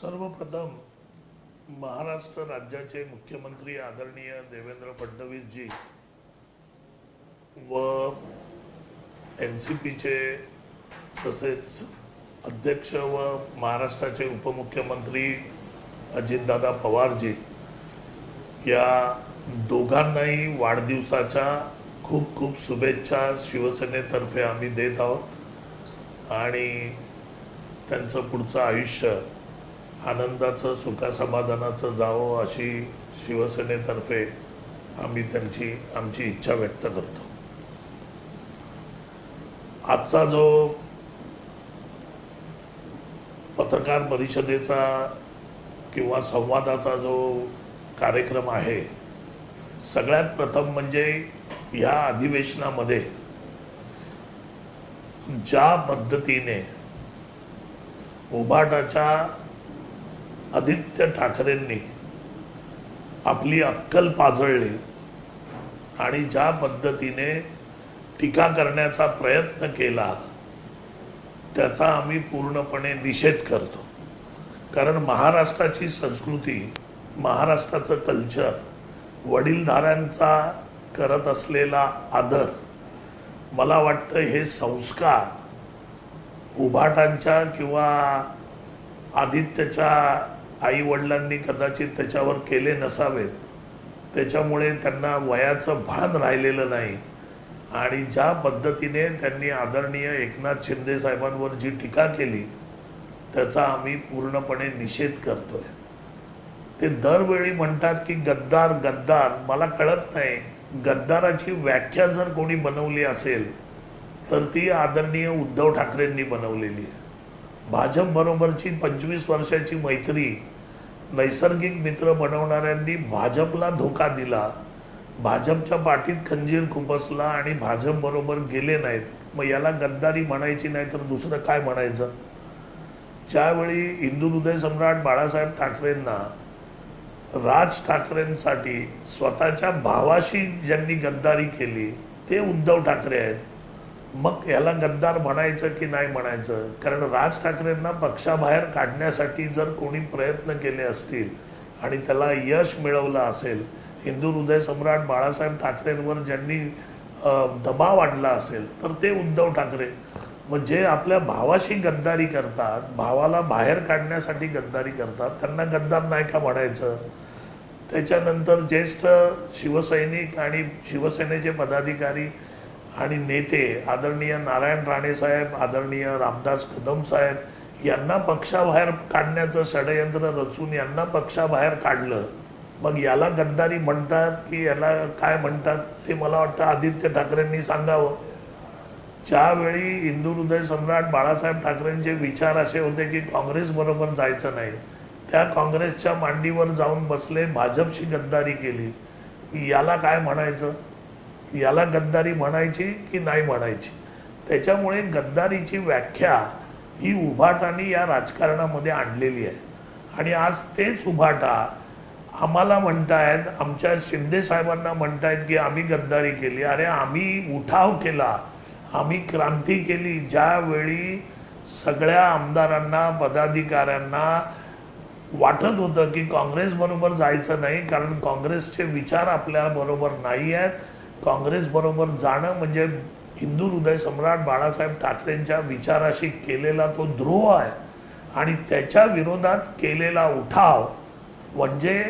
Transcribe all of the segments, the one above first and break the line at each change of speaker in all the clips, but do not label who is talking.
सर्वप्रथम महाराष्ट्र राज्याचे मुख्यमंत्री आदरणीय देवेंद्र फडणवीसजी व एन सी पीचे तसेच अध्यक्ष व महाराष्ट्राचे उपमुख्यमंत्री अजितदादा पवारजी या दोघांनाही वाढदिवसाच्या खूप खूप शुभेच्छा शिवसेनेतर्फे आम्ही देत आहोत. आणि त्यांचं पुढचं आयुष्य आनंदाचं सुखासमाधानाचं जावं अशी शिवसेनेतर्फे आम्ही त्यांची आमची इच्छा व्यक्त करतो. आजचा जो पत्रकार परिषदेचा किंवा संवादाचा जो कार्यक्रम आहे सगळ्यात प्रथम म्हणजे या अधिवेशनामध्ये ज्या पद्धतीने उभाटाच्या आदित्य ठाकरेंनी आपली अक्कल पाजळली आणि ज्या पद्धतीने टीका करण्याचा प्रयत्न केला त्याचा आम्ही पूर्णपणे निषेध करतो. कारण महाराष्ट्राची संस्कृती महाराष्ट्राचं कल्चर वडीलधाऱ्यांचा करत असलेला आदर मला वाटतं हे संस्कार उभाटांच्या किंवा आदित्यच्या आई वडिलांनी कदाचित त्याच्यावर केले नसावेत. त्याच्यामुळे त्यांना वयाचं भान राहिलेलं नाही. आणि ज्या पद्धतीने त्यांनी आदरणीय एकनाथ शिंदे साहेबांवर जी टीका केली त्याचा आम्ही पूर्णपणे निषेध करतोय. ते दरवेळी म्हणतात की गद्दार गद्दार मला कळत नाही. गद्दाराची व्याख्या जर कोणी बनवली असेल तर ती आदरणीय उद्धव ठाकरेंनी बनवलेली आहे. भाजपबरोबरची पंचवीस वर्षाची मैत्री नैसर्गिक मित्र बनवणाऱ्यांनी भाजपला धोका दिला. भाजपच्या पाठीत खंजीर खुपसला आणि भाजपबरोबर गेले नाहीत. मग याला गद्दारी म्हणायची नाही तर दुसरं काय म्हणायचं? ज्यावेळी हिंदू हृदय सम्राट बाळासाहेब ठाकरेंना राज ठाकरेंसाठी स्वतःच्या भावाशी ज्यांनी गद्दारी केली ते उद्धव ठाकरे आहेत. मग याला गद्दार म्हणायचं की नाही म्हणायचं? कारण राज ठाकरेंना पक्षाबाहेर काढण्यासाठी जर कोणी प्रयत्न केले असतील आणि त्याला यश मिळवलं असेल हिंदू हृदय सम्राट बाळासाहेब ठाकरेंवर ज्यांनी दबाव आणला असेल तर ते उद्धव ठाकरे. मग जे आपल्या भावाशी गद्दारी करतात भावाला बाहेर काढण्यासाठी गद्दारी करतात त्यांना गद्दार नाही का म्हणायचं? त्याच्यानंतर ज्येष्ठ शिवसैनिक आणि शिवसेनेचे पदाधिकारी आणि नेते आदरणीय नारायण राणे साहेब आदरणीय रामदास कदम साहेब यांना पक्षाबाहेर काढण्याचं षडयंत्र रचून यांना पक्षाबाहेर काढलं. मग याला गद्दारी म्हणतात की याला काय म्हणतात ते मला वाटतं आदित्य ठाकरेंनी सांगावं. ज्यावेळी हिंदू हृदय सम्राट बाळासाहेब ठाकरेंचे विचार असे होते की काँग्रेस बरोबर जायचं नाही त्या काँग्रेसच्या मांडीवर जाऊन बसले भाजपशी गद्दारी केली. याला काय म्हणायचं? याला गद्दारी म्हणायची की नाही म्हणायची. त्याच्यामुळे गद्दारीची व्याख्या ही उभाटाने या राजकारणामध्ये आणलेली आहे. आणि आज तेच उभाटा आम्हाला म्हणतायत आमच्या शिंदे साहेबांना म्हणतायत की आम्ही गद्दारी केली. अरे आम्ही उठाव केला. आम्ही क्रांती केली. ज्यावेळी सगळ्या आमदारांना पदाधिकाऱ्यांना वाटत होतं की काँग्रेस बरोबर जायचं नाही कारण काँग्रेसचे विचार आपल्या बरोबर नाही आहेत काँग्रेस बरोबर जाणं म्हणजे हिंदू हृदय सम्राट बाळासाहेब ठाकरेंच्या विचाराशी केलेला तो ध्रुव आहे. आणि त्याच्या विरोधात केलेला उठाव म्हणजे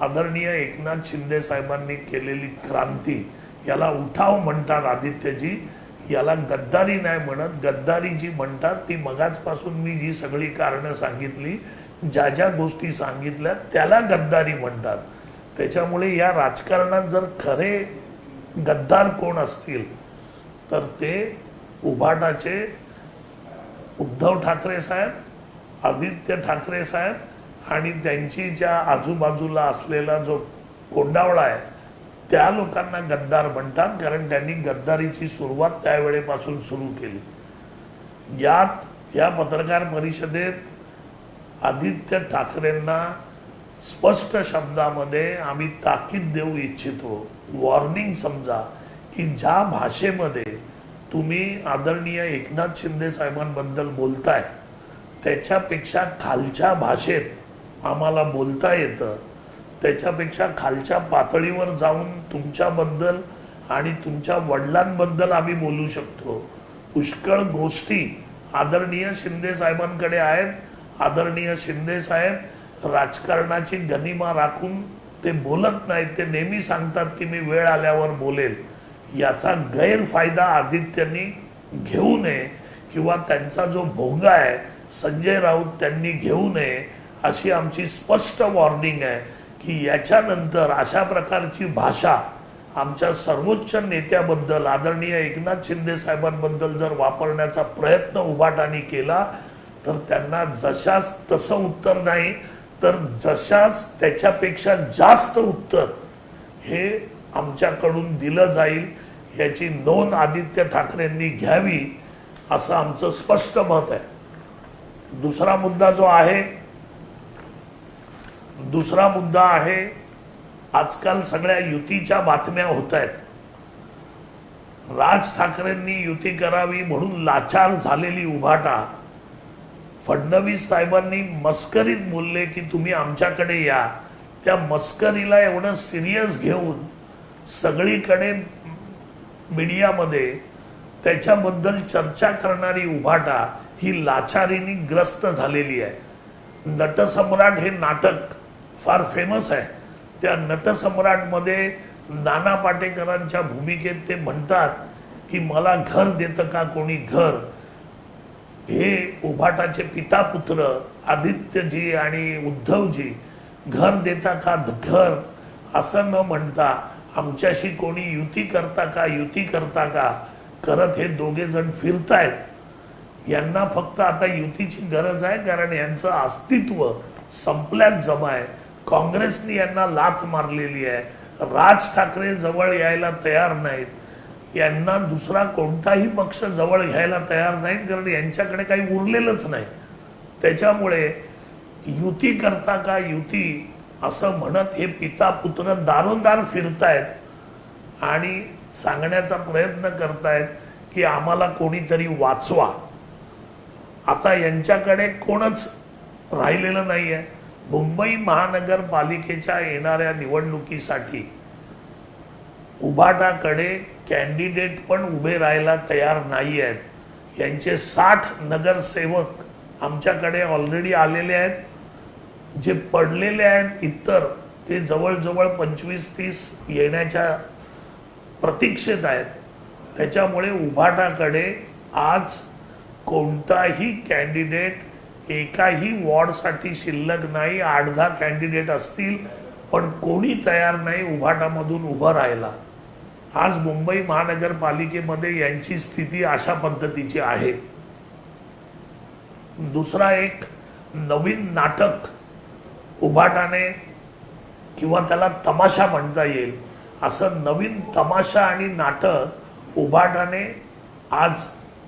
आदरणीय एकनाथ शिंदे साहेबांनी केलेली क्रांती. याला उठाव म्हणतात आदित्यजी. याला गद्दारी नाही म्हणत. गद्दारी जी म्हणतात. ती मगाचपासून मी जी सगळी कारणं सांगितली ज्या ज्या गोष्टी सांगितल्या त्याला गद्दारी म्हणतात. त्याच्यामुळे या राजकारणात जर खरे गद्दार कोण असतील तर ते उभाटाचे उद्धव ठाकरे साहेब आदित्य ठाकरे साहेब आणि त्यांची ज्या आजूबाजूला असलेला जो कोंडावळा आहे त्या लोकांना गद्दार म्हणतात कारण त्यांनी गद्दारीची सुरुवात त्यावेळेपासून सुरू केली. यात या पत्रकार परिषदेत आदित्य ठाकरेंना स्पष्ट शब्दामध्ये आम्ही ताकीद देऊ इच्छितो. वॉर्निंग समजा की ज्या भाषेमध्ये तुम्ही आदरणीय एकनाथ शिंदे साहेबांबद्दल बोलताय त्याच्यापेक्षा खालच्या भाषेत आम्हाला बोलता येतं. त्याच्यापेक्षा खालच्या पातळीवर जाऊन तुमच्याबद्दल आणि तुमच्या वडिलांबद्दल आम्ही बोलू शकतो. पुष्कळ गोष्टी आदरणीय शिंदे साहेबांकडे आहेत. आदरणीय शिंदे साहेब राजकारणाची गनिमा राखून ते बोलत नाहीत ते नेहमी सांगतात की मी वेळ आल्यावर बोलेल. याचा गैरफायदा आदित्यनी घेऊ नये किंवा त्यांचा जो भोंगा आहे संजय राऊत त्यांनी घेऊ नये अशी आमची स्पष्ट वॉर्निंग आहे की याच्यानंतर अशा प्रकारची भाषा आमच्या सर्वोच्च नेत्याबद्दल आदरणीय एकनाथ शिंदे साहेबांबद्दल जर वापरण्याचा प्रयत्न उभाटाने केला तर त्यांना जशास तसं उत्तर नाही तर जशाच त्याच्यापेक्षा जास्त उत्तर हे आमच्याकडून दिलं जाईल याची नोंद आदित्य ठाकरेंनी घ्यावी असं आमचं स्पष्ट मत आहे. दुसरा मुद्दा जो आहे दुसरा मुद्दा आहे आजकाल सगळ्या युतीच्या बातम्या होत आहेत. राज ठाकरेंनी युती करावी म्हणून लाचार झालेली उभाटा फडणवीस साहेबांनी मस्करीत बोलले की तुम्ही आमच्याकडे या. त्या मस्करीला एवढं सिरियस घेऊन सगळीकडे मीडियामध्ये त्याच्याबद्दल चर्चा करणारी उभाटा ही लाचारीने ग्रस्त झालेली आहे. नटसम्राट हे नाटक फार फेमस आहे. त्या नटसम्राटमध्ये नाना पाटेकरांच्या भूमिकेत ते म्हणतात की मला घर देतं का कोणी घर? हे उभाटाचे पिता पुत्र आदित्यजी आणि उद्धवजी घर देता का घर असं न म्हणता आमच्याशी कोणी युती करता का युती करता का करत हे दोघे जण फिरतायत. यांना फक्त आता युतीची गरज आहे कारण यांचं अस्तित्व संपल्यात जमा आहे. काँग्रेसने यांना लाथ मारलेली आहे. राज ठाकरे जवळ यायला तयार नाहीत. यांना दुसरा कोणताही पक्ष जवळ घ्यायला तयार नाहीत कारण यांच्याकडे काही उरलेलंच नाही. त्याच्यामुळे युती करता का युती असं म्हणत हे पिता पुत्र दारोदार फिरतायत आणि सांगण्याचा प्रयत्न करतायत की आम्हाला कोणीतरी वाचवा. आता यांच्याकडे कोणच राहिलेलं नाहीये. मुंबई महानगरपालिकेच्या येणाऱ्या निवडणुकीसाठी उभाटाकडे कॅन्डिडेट पण उभे राहायला तयार नाही आहेत. यांचे साठ नगरसेवक आमच्याकडे ऑलरेडी आलेले आहेत. जे पडलेले आहेत इतर ते जवळजवळ पंचवीस तीस येण्याच्या प्रतीक्षेत आहेत. त्याच्यामुळे उभाटाकडे आज कोणताही कॅन्डिडेट एकाही वॉर्डसाठी शिल्लक नाही आठ दहा कॅन्डिडेट असतील पण कोणी तयार नाही उभाटामधून उभं राहायला. आज मुंबई महानगरपालिकेमध्ये यांची स्थिती अशा पद्धतीची आहे. दुसरा एक नवीन नाटक उभाटाने किंवा त्याला तमाशा म्हणता येईल. असं नवीन तमाशा आणि नाटक उभाटाने आज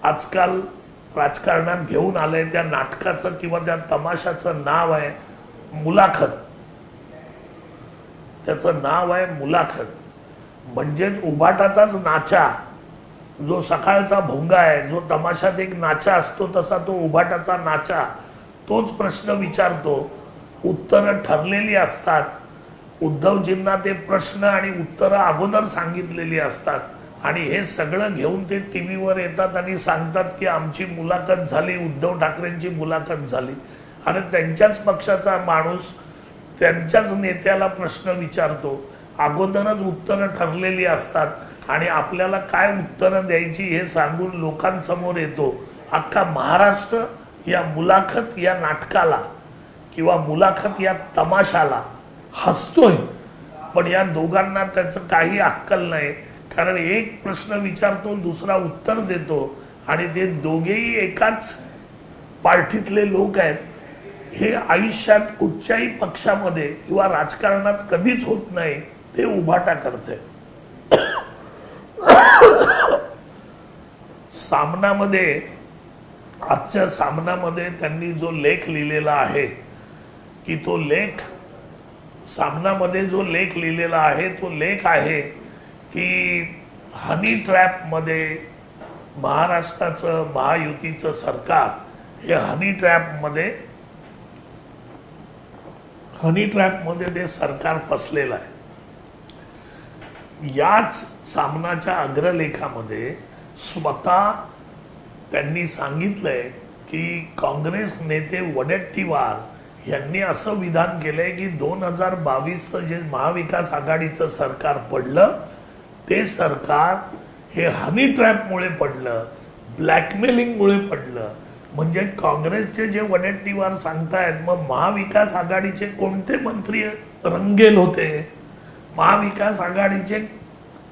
आजकाल राजकारणात घेऊन आलंय. त्या नाटकाचं किंवा त्या तमाशाचं नाव आहे मुलाखत. त्याचं नाव आहे मुलाखत. म्हणजेच उभाटाचाच नाचा जो सकाळचा भोंगा आहे जो तमाशात एक नाचा असतो तसा तो उभाटाचा नाचा तोच प्रश्न विचारतो. उत्तरं ठरलेली असतात. उद्धवजींना ते प्रश्न आणि उत्तरं अगोदर सांगितलेली असतात. आणि हे सगळं घेऊन ते टी व्हीवर येतात आणि सांगतात की आमची मुलाखत झाली उद्धव ठाकरेंची मुलाखत झाली. आणि त्यांच्याच पक्षाचा माणूस त्यांच्याच नेत्याला प्रश्न विचारतो. अगोदरच उत्तरं ठरलेली असतात आणि आपल्याला काय उत्तरं द्यायची हे सांगून लोकांसमोर येतो. अख्खा महाराष्ट्र या मुलाखत या नाटकाला किंवा मुलाखत या तमाशाला हसतोय. पण या दोघांना त्याचं काही अक्कल नाही. कारण एक प्रश्न विचारतो दुसरा उत्तर देतो आणि ते दोघेही एकाच पार्टीतले लोक आहेत. हे आयुष्यात कुठच्याही पक्षामध्ये किंवा राजकारणात कधीच होत नाही. ते उभाटा करते सामनामध्ये आजच्या सामनामध्ये त्यांनी जो लेख लिहिलेला आहे की तो लेख सामनामध्ये जो लेख लिहिलेला आहे तो लेख आहे की हनी ट्रॅपमध्ये महाराष्ट्राचं महायुतीचं सरकार हे हनी ट्रॅपमध्ये हनी ट्रॅपमध्ये ते सरकार फसलेलं आहे. याच सामनाच्या अग्रलेखामध्ये स्वतः त्यांनी सांगितलंय की काँग्रेस नेते वडेट्टीवार यांनी असं विधान केलंय की दोन हजार बावीसचं जे महाविकास आघाडीचं सरकार पडलं ते सरकार हे हनी ट्रॅपमुळे पडलं ब्लॅकमेलिंगमुळे पडलं. म्हणजे काँग्रेसचे जे वडेट्टीवार सांगतायत मग महाविकास आघाडीचे कोणते मंत्री रंगेल होते? महाविकास आघाडीचे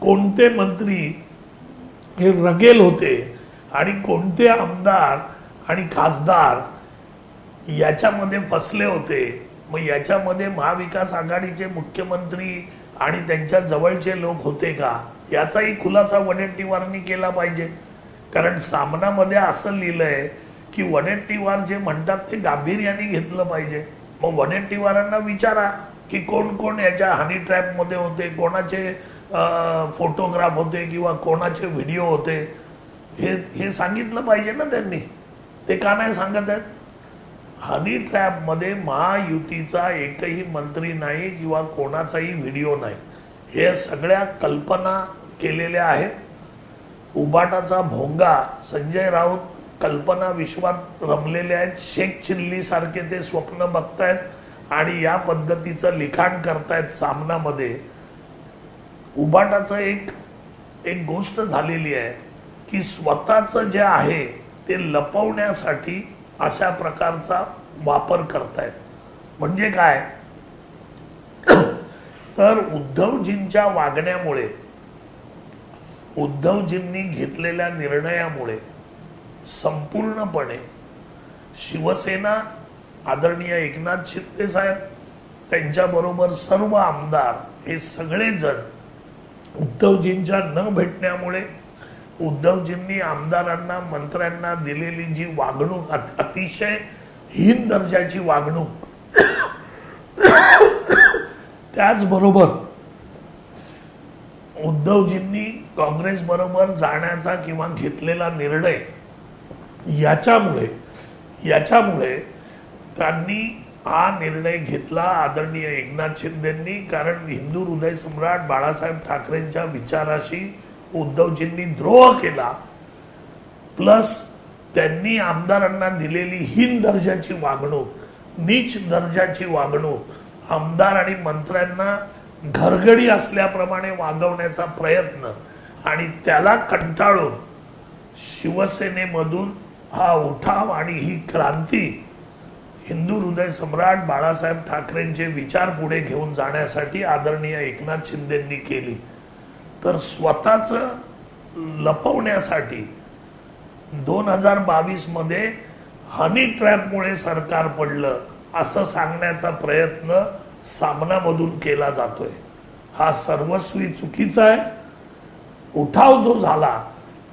कोणते मंत्री हे रगेल होते आणि कोणते आमदार आणि खासदार याच्यामध्ये फसले होते मग याच्यामध्ये महाविकास आघाडीचे मुख्यमंत्री आणि त्यांच्या जवळचे लोक होते का? याचाही खुलासा वडेट्टीवारांनी केला पाहिजे. कारण सामनामध्ये असं लिहिलंय की वडेट्टीवार जे म्हणतात ते गांभीर्याने घेतलं पाहिजे. मग वडेट्टीवारांना विचारा. की कोण कोण याच्या हनी ट्रॅपमध्ये होते कोणाचे फोटोग्राफ होते किंवा कोणाचे व्हिडिओ होते हे हे सांगितलं पाहिजे ना त्यांनी. ते का नाही सांगत आहेत? हनी ट्रॅपमध्ये महायुतीचा एकही मंत्री नाही किंवा कोणाचाही व्हिडिओ नाही. हे सगळ्या कल्पना केलेल्या आहेत. उबाटाचा भोंगा संजय राऊत कल्पना विश्वात रमलेले आहेत. शेख चिल्ली सारखे ते स्वप्न बघतायत. आणि या पद्धतीचं लिखाण करतायत सामनामध्ये उबाटाचं एक एक गोष्ट झालेली आहे की स्वतःचं जे आहे ते लपवण्यासाठी अशा प्रकारचा वापर करतायत. म्हणजे काय? तर उद्धवजींच्या वागण्यामुळे उद्धवजींनी घेतलेल्या निर्णयामुळे संपूर्णपणे शिवसेना आदरणीय एकनाथ शिंदे साहेब त्यांच्याबरोबर सर्व आमदार हे सगळेजण उद्धवजींच्या न भेटण्यामुळे उद्धवजींनी आमदारांना मंत्र्यांना दिलेली जी वागणूक अतिशय हीन दर्जाची वागणूक त्याचबरोबर उद्धवजींनी काँग्रेस बरोबर जाण्याचा किंवा घेतलेला निर्णय याच्यामुळे याच्यामुळे त्यांनी हा निर्णय घेतला आदरणीय एकनाथ शिंदेंनी कारण हिंदू हृदय सम्राट बाळासाहेब ठाकरेंच्या विचाराशी उद्धवजींनी द्रोह केला. प्लस त्यांनी आमदारांना दिलेली हीन दर्जाची वागणूक नीच दर्जाची वागणूक आमदार आणि मंत्र्यांना घरगडी असल्याप्रमाणे वागवण्याचा प्रयत्न आणि त्याला कंटाळून शिवसेनेमधून हा उठाव आणि ही क्रांती हिंदू हृदय सम्राट बाळासाहेब ठाकरेंचे विचार पुढे घेऊन जाण्यासाठी आदरणीय एकनाथ शिंदेंनी केली. तर स्वतःच लपवण्यासाठी दोन हजार बावीसमध्ये हनी ट्रॅपमुळे सरकार पडलं असं सांगण्याचा प्रयत्न सामनामधून केला जातोय. हा सर्वस्वी चुकीचा आहे. उठाव जो झाला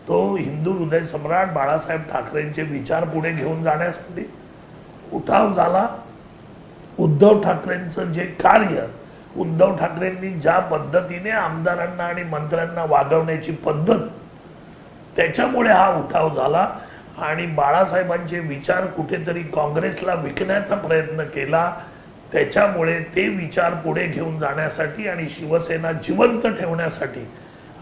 तो हिंदू हृदय सम्राट बाळासाहेब ठाकरेंचे विचार पुढे घेऊन जाण्यासाठी उठाव झाला. उद्धव ठाकरेंचं जे कार्य उद्धव ठाकरेंनी ज्या पद्धतीने आमदारांना आणि मंत्र्यांना वागवण्याची पद्धत त्याच्यामुळे हा उठाव झाला आणि बाळासाहेबांचे विचार कुठेतरी काँग्रेसला विकण्याचा प्रयत्न केला. त्याच्यामुळे ते विचार पुढे घेऊन जाण्यासाठी आणि शिवसेना जिवंत ठेवण्यासाठी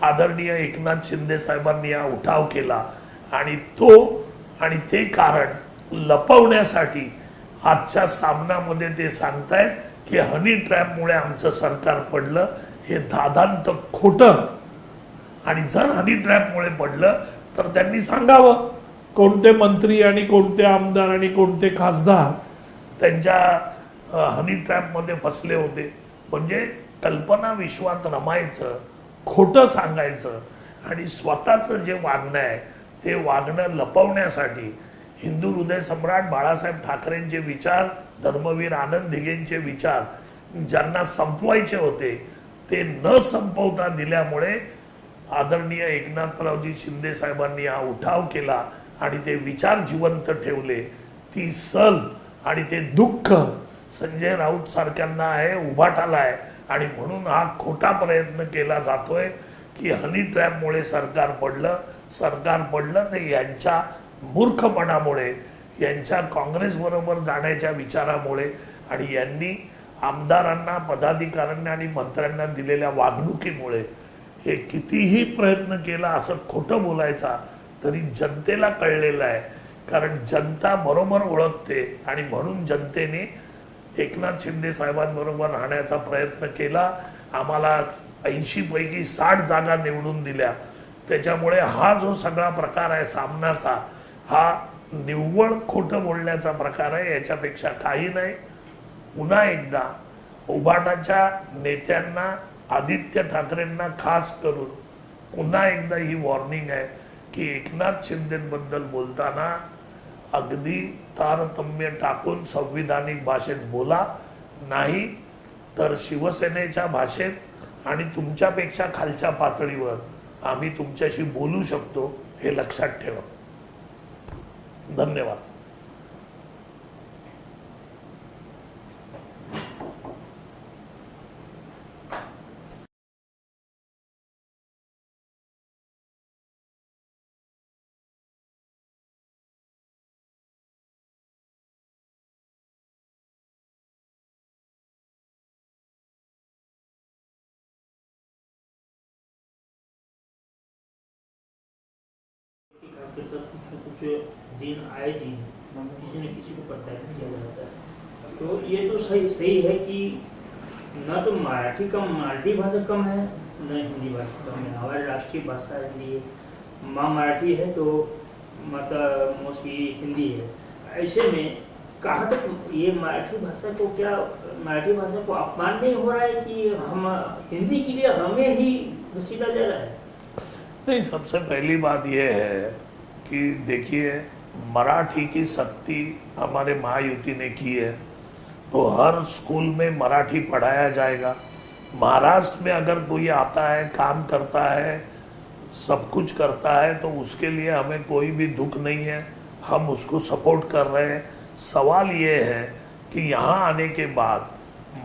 आदरणीय एकनाथ शिंदे साहेबांनी हा उठाव केला. आणि तो आणि ते कारण लपवण्यासाठी आजच्या सामनामध्ये ते सांगतायत की हनी ट्रॅपमुळे आमचं सरकार पडलं हे दादांत खोटं. आणि जर हनी ट्रॅपमुळे पडलं तर त्यांनी सांगावं. कोणते मंत्री आणि कोणते आमदार आणि कोणते खासदार त्यांच्या हनी ट्रॅपमध्ये फसले होते. म्हणजे कल्पना विश्वात रमायचं खोटं सांगायचं आणि स्वतःचं जे वागणं आहे ते वागणं लपवण्यासाठी हिंदू हृदय सम्राट बाळासाहेब ठाकरेंचे विचार धर्मवीर आनंद दिघेंचे विचार ज्यांना संपवायचे होते ते न संपवता दिल्यामुळे आदरणीय एकनाथरावजी शिंदे साहेबांनी हा उठाव केला आणि ते विचार जिवंत ठेवले. ती सल आणि ते दुःख संजय राऊत सारख्यांना आहे उभाटाला आहे आणि म्हणून हा खोटा प्रयत्न केला जातोय की हनी ट्रॅपमुळे सरकार पडलं. सरकार पडलं ते यांच्या मूर्खपणामुळे यांच्या काँग्रेसबरोबर जाण्याच्या विचारामुळे आणि यांनी आमदारांना पदाधिकाऱ्यांना आणि मंत्र्यांना दिलेल्या वागणुकीमुळे हे कितीही प्रयत्न केला असं खोटं बोलायचा तरी जनतेला कळलेलं आहे. कारण जनता बरोबर ओळखते आणि म्हणून जनतेने एकनाथ शिंदे साहेबांबरोबर राहण्याचा प्रयत्न केला. आम्हाला ऐंशी पैकी साठ जागा निवडून दिल्या. त्याच्यामुळे हा जो सगळा प्रकार आहे सामनाचा हा निव्वळ खोटं बोलण्याचा प्रकार आहे याच्यापेक्षा काही नाही. पुन्हा एकदा उभाटाच्या नेत्यांना आदित्य ठाकरेंना खास करून पुन्हा एकदा ही वॉर्निंग आहे की एकनाथ शिंदेबद्दल बोलताना अगदी तारतम्य टाकून संविधानिक भाषेत बोला. नाही तर शिवसेनेच्या भाषेत आणि तुमच्यापेक्षा खालच्या पातळीवर आम्ही तुमच्याशी बोलू शकतो हे लक्षात ठेवा. धन्यवाद.
कुछ दिन आए दिन किसी न किसी को प्रत्याशित किया जाता है। तो ये तो सही सही है कि न तो मराठी कम, मराठी भाषा कम है, न हिंदी भाषा कम है। हमारी राष्ट्रीय भाषा हिंदी है। माँ मराठी है तो माता, मोस्टली हिंदी है। ऐसे में कहाँ तक ये मराठी भाषा को क्या, मराठी भाषा को अपमान नहीं हो रहा है कि हम हिंदी के लिए हमें ही घसीटा जा रहा है?
नहीं, सबसे पहली बात यह है कि देखिए, मराठी की शक्ति हमारे महायुति ने की है। तो हर स्कूल में मराठी पढ़ाया जाएगा। महाराष्ट्र में अगर कोई आता है, काम करता है, सब कुछ करता है तो उसके लिए हमें कोई भी दुख नहीं है। हम उसको सपोर्ट कर रहे हैं। सवाल ये है कि यहाँ आने के बाद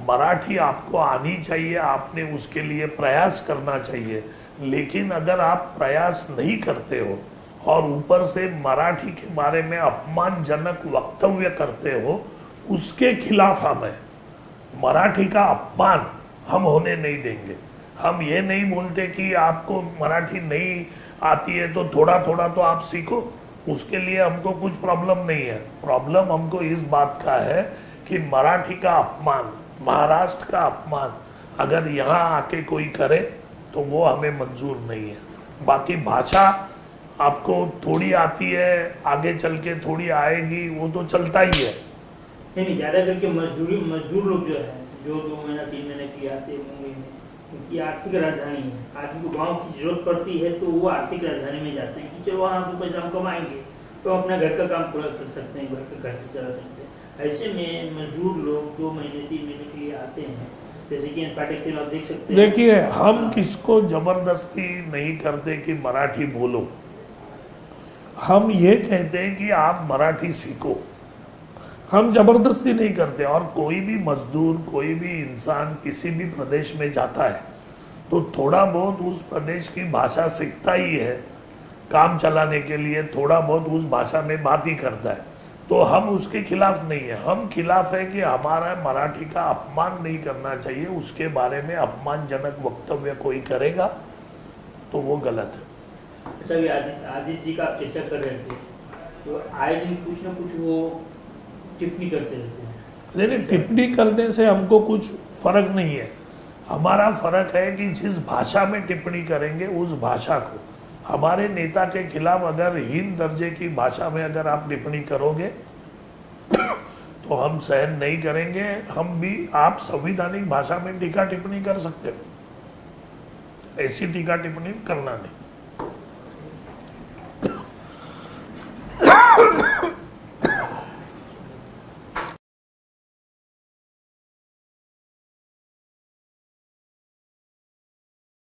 मराठी आपको आनी चाहिए, आपने उसके लिए प्रयास करना चाहिए। लेकिन अगर आप प्रयास नहीं करते हो और ऊपर से मराठी के बारे में अपमानजनक वक्तव्य करते हो, उसके खिलाफ हम हैं। मराठी का अपमान हम होने नहीं देंगे। हम ये नहीं बोलते कि आपको मराठी नहीं आती है तो थोड़ा थोड़ा तो आप सीखो। उसके लिए हमको कुछ प्रॉब्लम नहीं है। प्रॉब्लम हमको इस बात का है कि मराठी का अपमान, महाराष्ट्र का अपमान, अगर यहाँ आके कोई करे तो वो हमें मंजूर नहीं है। बाकी भाषा आपको थोड़ी आती है आगे चल के थोड़ी आएगी वो तो चलता ही है।
नहीं नहीं ज़्यादा करके मजदूरी मजदूर लोग जो है जो दो महीना तीन महीने की आते हैं मुंबई में उनकी आर्थिक राजधानी है। आदमी को गाँव की ज़रूरत पड़ती है तो वो आर्थिक राजधानी में जाते हैं कि चलो वहाँ दो पैसा हम कमाएँगे तो अपना घर का काम पूरा कर सकते हैं घर का खर्च चला सकते हैं। ऐसे में मजदूर लोग दो महीने तीन महीने के लिए आते हैं। जैसे कि आप देख सकते हैं।
देखिए हम किसको ज़बरदस्ती नहीं करते कि मराठी बोलो। हम ये कहते हैं कि आप मराठी सीखो। हम ज़बरदस्ती नहीं करते और कोई भी मजदूर, कोई भी इंसान किसी भी प्रदेश में जाता है तो थोड़ा बहुत उस प्रदेश की भाषा सीखता ही है, काम चलाने के लिए थोड़ा बहुत उस भाषा में बात ही करता है। तो हम उसके खिलाफ नहीं है। हम खिलाफ है कि हमारा मराठी का अपमान नहीं करना चाहिए, उसके बारे में अपमानजनक वक्तव्य कोई करेगा तो वो गलत है।
अभी आदित्य आदित्य जी का आप चर्चा कर रहे थे तो आए दिन कुछ ना कुछ वो टिप्पणी करते रहते हैं।
नहीं नहीं, टिप्पणी करने से हमको कुछ फ़र्क नहीं है। हमारा फ़र्क है कि जिस भाषा में टिप्पणी करेंगे, उस भाषा को। हमारे नेता के खिलाफ अगर हीन दर्जे की भाषा में अगर आप टिप्पणी करोगे तो हम सहन नहीं करेंगे, हम भी आप संविधानिक भाषा में टीका टिप्पणी कर सकते हो। ऐसी टीका टिप्पणी करना नहीं। don't know.